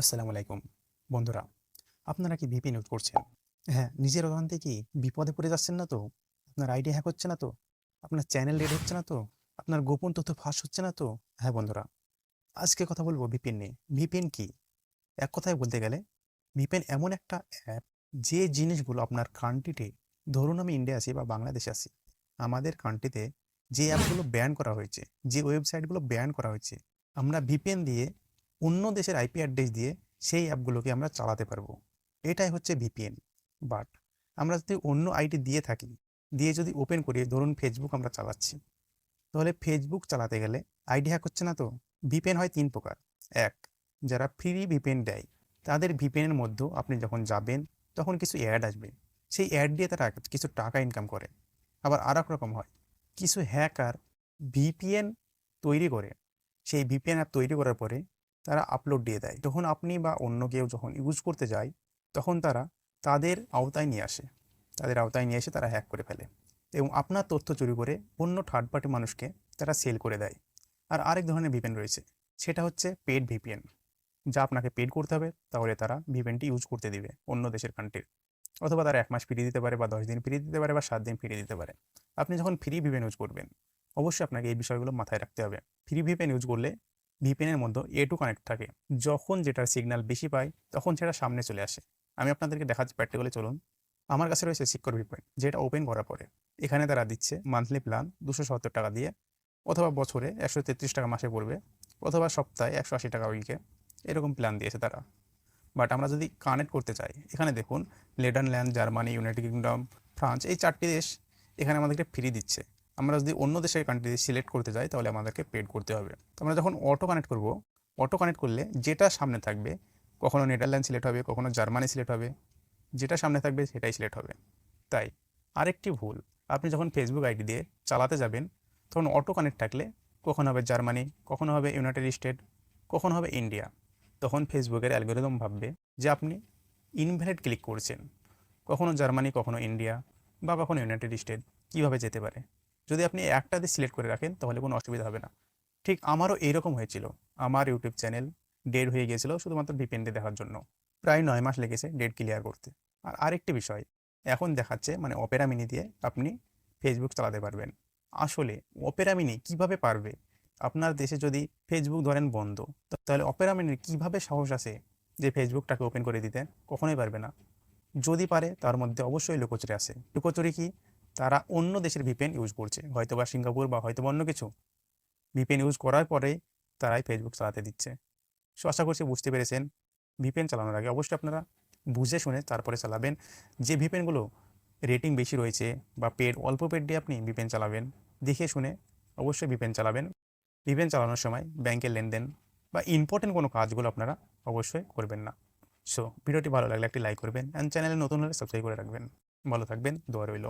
আসসালামু আলাইকুম। বন্ধুরা, আপনারা কি ভিপিএন ইউজ করছেন? হ্যাঁ নিজের ওখান থেকে বিপদে পড়ে যাচ্ছেন না তো? আপনার আইডি হ্যাক হচ্ছে না তো? আপনার চ্যানেল রেড হচ্ছে না তো? আপনার গোপন তথ্য ফাঁস হচ্ছে না তো? হ্যাঁ বন্ধুরা, আজকে কথা বলব ভিপিএন নিয়ে। ভিপিএন কি? এক কথায় বলতে গেলে ভিপিএন এমন একটা অ্যাপ যে জিনিসগুলো আপনার কান্ট্রিতে ধরুন আমি ইন্ডিয়া আছি বা বাংলাদেশে আছি, আমাদের কান্ট্রিতে যে অ্যাপগুলো ব্যান করা হয়েছে, যে ওয়েবসাইটগুলো ব্যান করা হয়েছে, আমরা ভিপিএন দিয়ে অন্য দেশের আইপি অ্যাড্রেস দিয়ে সেই অ্যাপগুলোকে আমরা চালাতে পারব। এটাই হচ্ছে ভিপিএন বাট আমরা যদি অন্য আইডি দিয়ে থাকি, দিয়ে যদি ওপেন করি, ধরুন ফেসবুক আমরা চালাচ্ছি। তাহলে ফেসবুক চালাতে গেলে আইডি হ্যাক হচ্ছে না তো? ভিপিএন হয় তিন প্রকার। এক, যারা ফ্রি ভিপিএন দেয়, তাদের ভিপিএনের মধ্যেও আপনি যখন যাবেন, তখন কিছু অ্যাড আসবে। সেই অ্যাড দিয়ে তারা কিছু টাকা ইনকাম করে। আবার আর রকম হয়, কিছু হ্যাকার ভিপিএন তৈরি করে। সেই ভিপিএন অ্যাপ তৈরি করার পরে তারা আপলোড দিয়ে দেয়। যখন আপনি বা অন্য কেউ যখন ইউজ করতে যায়, তখন তারা তাদের আওতায় নিয়ে আসে। তাদের আওতায় নিয়ে এসে তারা হ্যাক করে ফেলে। এবং আপনার তথ্য চুরি করে অন্য থার্ড পার্টি মানুষকে তারা সেল করে দেয়। আর আরেক ধরনের ভিপিএন রয়েছে, সেটা হচ্ছে পেড ভিপিএন যা আপনাকে পেড করতে হবে, তাহলে তারা ভিপিএনটি ইউজ করতে দিবে অন্য দেশের কান্ট্রির অথবা তারা এক মাস ফ্রি দিতে পারে বা দশ দিন ফ্রি দিতে পারে বা সাত দিন ফ্রি দিতে পারে। আপনি যখন ফ্রি ভিপিএন ইউজ করবেন, অবশ্যই আপনাকে এই বিষয়গুলো মাথায় রাখতে হবে। ফ্রি ভিপিএন ইউজ করলে ভিপিএনের মধ্যে এ টু কানেক্ট থাকে। যখন যেটার সিগন্যাল বেশি পায়, তখন সেটা সামনে চলে আসে। আমি আপনাদেরকে দেখাচ্ছি প্র্যাকটিক্যালি চলুন। আমার কাছে রয়েছে সিকিউর ভিপিএন যেটা ওপেন করার পরে। এখানে তারা দিচ্ছে মান্থলি প্ল্যান দুশো সত্তর টাকা দিয়ে, অথবা বছরে একশো তেত্রিশ টাকা মাসে পড়বে, অথবা সপ্তাহে একশো আশি টাকা উইকে এরকম প্ল্যান দিয়েছে তারা। বাট আমরা যদি কানেক্ট করতে চাই, এখানে দেখুন Netherland Germany United Kingdom France এই চারটি দেশ এখানে আমাদেরকে ফ্রি দিচ্ছে। আমরা যদি অন্য দেশের কান্ট্রি সিলেক্ট করতে যাই, তাহলে আমাদেরকে পেড করতে হবে। তো আমরা যখন অটো কানেক্ট করব অটো কানেক্ট করলে যেটা সামনে থাকবে, কখনো নেদারল্যান্ড সিলেক্ট হবে, কখনো জার্মানি সিলেক্ট হবে, যেটা সামনে থাকবে সেটাই সিলেক্ট হবে। তাই আরেকটি ভুল, আপনি যখন ফেসবুক আইডি দিয়ে চালাতে যাবেন, তখন অটো কানেক্ট থাকলে কখনো হবে জার্মানি কখনো হবে ইউনাইটেড স্টেট কখন হবে ইন্ডিয়া তখন ফেসবুকের অ্যালগোরিদম ভাববে যে আপনি ইনভ্যালিড ক্লিক করছেন। কখনো জার্মানি কখনো ইন্ডিয়া বা কখনো ইউনাইটেড স্টেট কীভাবে যেতে পারে? যদি আপনি একটা দিয়ে সিলেক্ট করে রাখেন, তাহলে কোনো অসুবিধা হবে না। ঠিক আমারও এইরকম হয়েছিল। আমার ইউটিউব চ্যানেল ডেড হয়ে গিয়েছিল শুধুমাত্র ভিপিএনটি দেখার জন্য। প্রায় নয় মাস লেগেছে ডেট ক্লিয়ার করতে। আর আরেকটি বিষয়, এখন দেখাচ্ছে মানে অপেরা মিনি দিয়ে আপনি ফেসবুক চালাতে পারবেন। আসলে অপেরা মিনি কীভাবে পারবে? আপনার দেশে যদি ফেসবুক ধরেন বন্ধ, তাহলে অপেরা মিনির কীভাবে সাহস আছে যে ফেসবুকটাকে ওপেন করে দিতে? কখনোই পারবে না। যদি পারে, তার মধ্যে অবশ্যই লুকোচুরি আছে। লুকোচুরি কি? তারা অন্য দেশের ভিপিএন ইউজ করছে। হয়তো বা সিঙ্গাপুর বা হয়তো অন্য কিছু। ভিপিএন ইউজ করার পরেই তারাই ফেসবুক চালাতে দিচ্ছে। সো আশা করছি বুঝতে পেরেছেন। ভিপিএন চালানোর আগে অবশ্যই আপনারা বুঝে শুনে তারপরে চালাবেন। যে ভিপিএনগুলো রেটিং বেশি রয়েছে বা পেড অল্প পেড দিয়ে আপনি ভিপিএন চালাবেন, দেখে শুনে অবশ্যই ভিপিএন চালাবেন। ভিপিএন চালানোর সময় ব্যাংকের লেনদেন বা ইম্পর্টেন্ট কোনো কাজগুলো আপনারা অবশ্যই করবেন না। সো ভিডিওটি ভালো লাগলে একটি লাইক করবেন অ্যান্ড চ্যানেলে নতুন হলে সাবস্ক্রাইব করে রাখবেন। ভালো থাকবেন, দোয়া রইল।